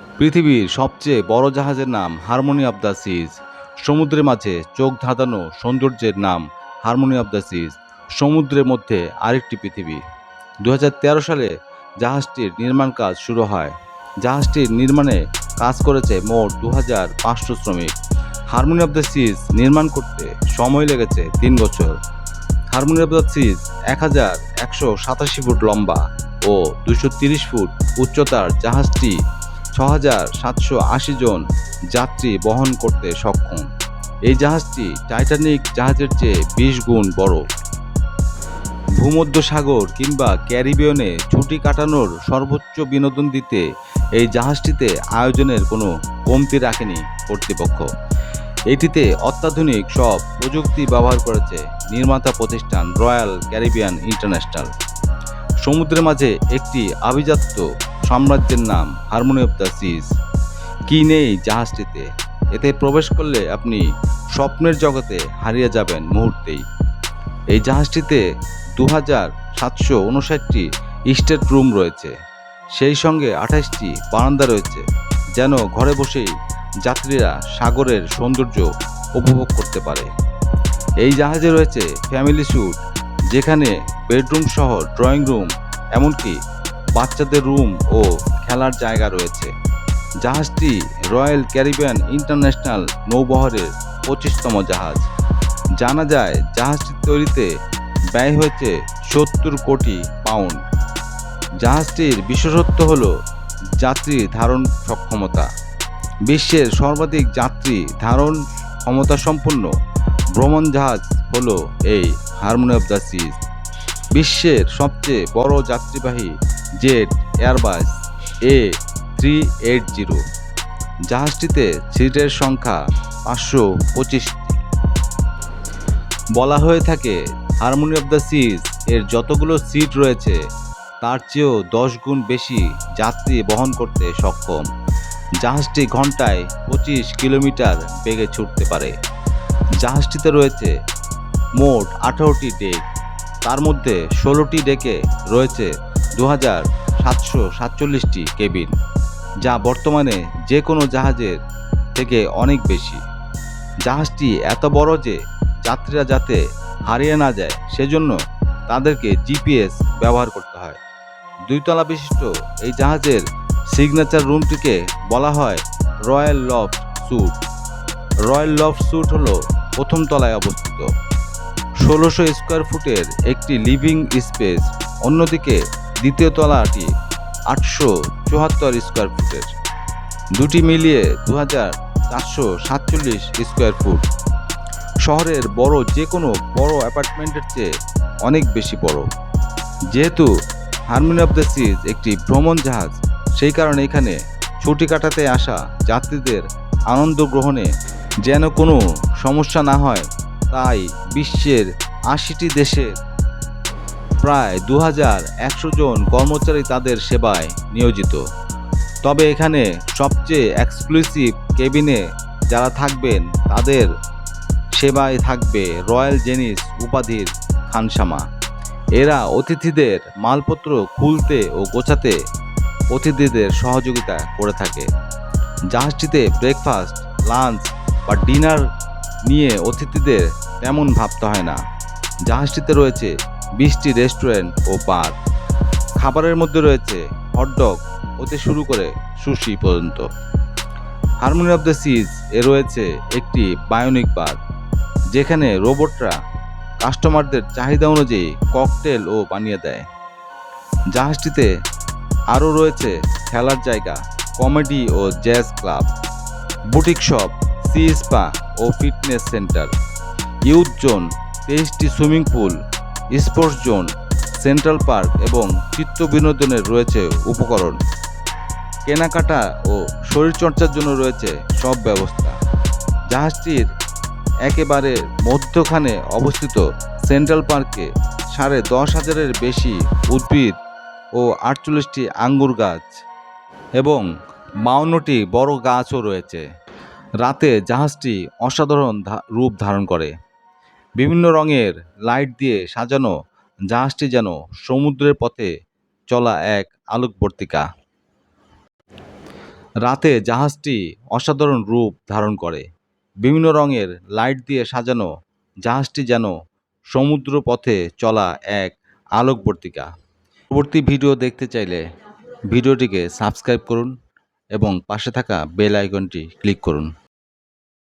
পৃথিবীর সবচেয়ে বড় জাহাজের নাম হারমোনি অব দ্য সিজ। সমুদ্রের মাঝে চোখ ধাঁধানো সৌন্দর্যের নাম হারমোনি অব দ্য সিজ। সমুদ্রের মধ্যে আরেকটি পৃথিবী। দু হাজার তেরো সালে জাহাজটির নির্মাণ কাজ শুরু হয়। জাহাজটির নির্মাণে কাজ করেছে মোট দু হাজার পাঁচশো শ্রমিক। হারমোনি অব দ্য সিজ নির্মাণ করতে সময় লেগেছে তিন বছর। হারমোনি অব দ্য সিজ এক হাজার একশো সাতাশি ফুট লম্বা ও দুশো তিরিশ ফুট উচ্চতার জাহাজটি ছ হাজার সাতশো আশি জন যাত্রী বহন করতে সক্ষম। এই জাহাজটি টাইটানিক জাহাজের চেয়ে বিশ গুণ বড়। ভূমধ্য সাগর কিংবা ক্যারিবিয়নে ছুটি কাটানোর সর্বোচ্চ বিনোদন দিতে এই জাহাজটিতে আয়োজনের কোনো কমতি রাখেনি কর্তৃপক্ষ। এটিতে অত্যাধুনিক সব প্রযুক্তি ব্যবহার করেছে নির্মাতা প্রতিষ্ঠান রয়্যাল ক্যারিবিয়ান ইন্টারন্যাশনাল। সমুদ্রের মাঝে একটি আভিজাত্য সাম্রাজ্যের নাম হারমোনি অফ দ্য সিজ কি নেই জাহাজটিতে? এতে প্রবেশ করলে আপনি স্বপ্নের জগতে হারিয়ে যাবেন মুহূর্তেই। এই জাহাজটিতে দু হাজার সাতশো উনষাটটি স্টেট রুম রয়েছে। সেই সঙ্গে আঠাশটি বারান্দা রয়েছে, যেন ঘরে বসেই যাত্রীরা সাগরের সৌন্দর্য উপভোগ করতে পারে। এই জাহাজে রয়েছে ফ্যামিলি স্যুট, যেখানে বেডরুম সহ ড্রয়িং রুম, এমনকি বাচ্চাদের রুম ও খেলার জায়গা রয়েছে। জাহাজটি রয়্যাল ক্যারিবিয়ান ইন্টারন্যাশনাল নৌবহরের পঁচিশতম জাহাজ। জানা যায়, জাহাজটি তৈরিতে ব্যয় হয়েছে সত্তর কোটি পাউন্ড। জাহাজটির বিশেষত্ব হল যাত্রী ধারণ সক্ষমতা। বিশ্বের সর্বাধিক যাত্রী ধারণ ক্ষমতা সম্পন্ন ভ্রমণ জাহাজ হল এই হারমোনি অফ দ্য সিজ। বিশ্বের সবচেয়ে বড় যাত্রীবাহী jet Airbus, A three eight zero. জাহাজটিতে সিটের সংখ্যা পাঁচশো পঁচিশটি। বলা হয়ে থাকে, হারমোনি অফ দ্য সিজ এর যতগুলো সিট রয়েছে, তার চেয়েও দশ গুণ বেশি যাত্রী বহন করতে সক্ষম। জাহাজটি ঘন্টায় পঁচিশ কিলোমিটার বেগে ছুটতে পারে। জাহাজটিতে রয়েছে মোট আঠারোটি ডেক, তার মধ্যে ষোলোটি ডেকে রয়েছে দু হাজার সাতশো সাতচল্লিশটি কেবিন, যা বর্তমানে যে কোনো জাহাজের থেকে অনেক বেশি। জাহাজটি এত বড় যে যাত্রীরা যাতে হারিয়ে না যায়, সেজন্য তাদেরকে জিপিএস ব্যবহার করতে হয়। দুইতলা বিশিষ্ট এই জাহাজের সিগনেচার রুমটিকে বলা হয় royal loft suite. Royal loft suite হলো প্রথম তলায় অবস্থিত। ষোলোশো স্কোয়ার ফুটের একটি লিভিং স্পেস, অন্যদিকে দ্বিতীয় তলাটি আটশো চুয়াত্তর স্কোয়ার ফুটের দুটি মিলিয়ে দু হাজার চারশো সাতচল্লিশ স্কোয়ার ফুট শহরের বড় যে কোনো বড় অ্যাপার্টমেন্টের চেয়ে অনেক বেশি বড়। যেহেতু হারমোনি অফ দ্য সিজ একটি ভ্রমণ জাহাজ, সেই কারণে এখানে ছুটি কাটাতে আসা যাত্রীদের আনন্দ গ্রহণে যেন কোনো সমস্যা না হয়, তাই বিশ্বের আশিটি দেশের প্রায় দু হাজার একশো জন কর্মচারী তাদের সেবায় নিয়োজিত। তবে এখানে সবচেয়ে এক্সক্লুসিভ কেবিনে যারা থাকবেন, তাদের সেবায় থাকবে রয়্যাল জেনিস উপাধির খানসামা। এরা অতিথিদের মালপত্র খুলতে ও গোছাতে অতিথিদের সহযোগিতা করে থাকে। জাহাজটিতে ব্রেকফাস্ট লাঞ্চ বা ডিনার নিয়ে অতিথিদের তেমন ভাবতে হয় না। জাহাজটিতে রয়েছে বিশটি রেস্টুরেন্ট ও বার। খাবারের মধ্যে রয়েছে হটডগ হতে শুরু করে সুশি পর্যন্ত। হারমোনি অফ দ্য সিজ এ রয়েছে একটি বায়োনিক বার যেখানে রোবটরা কাস্টমারদের চাহিদা অনুযায়ী ককটেল ও বানিয়ে দেয়। জাহাজটিতে আরও রয়েছে খেলার জায়গা কমেডি ও jazz club boutique shop sea spa ও ফিটনেস সেন্টার ইউথ জোন তেইশটি swimming pool sports zone, central park এবং চিত্ত বিনোদনের রয়েছে উপকরণ। কেনাকাটা ও শরীরচর্চার জন্য রয়েছে সব ব্যবস্থা। জাহাজটির একেবারে মধ্যখানে অবস্থিত সেন্ট্রাল পার্কে সাড়ে দশ হাজারের বেশি উদ্ভিদ ও আটচল্লিশটি আঙ্গুর গাছ এবং বাউন্নটি বড় গাছও রয়েছে। রাতে জাহাজটি অসাধারণ রূপ ধারণ করে। বিভিন্ন রঙের লাইট দিয়ে সাজানো, জাহাজটি যেন সমুদ্রের পথে চলা এক আলোকবর্তিকা। রাতে জাহাজটি অসাধারণ রূপ ধারণ করে। বিভিন্ন রঙের লাইট দিয়ে সাজানো, জাহাজটি যেন সমুদ্র পথে চলা এক আলোকবর্তিকা। পরবর্তী ভিডিও দেখতে চাইলে ভিডিওটিকে সাবস্ক্রাইব করুন এবং পাশে থাকা বেল আইকনটি ক্লিক করুন।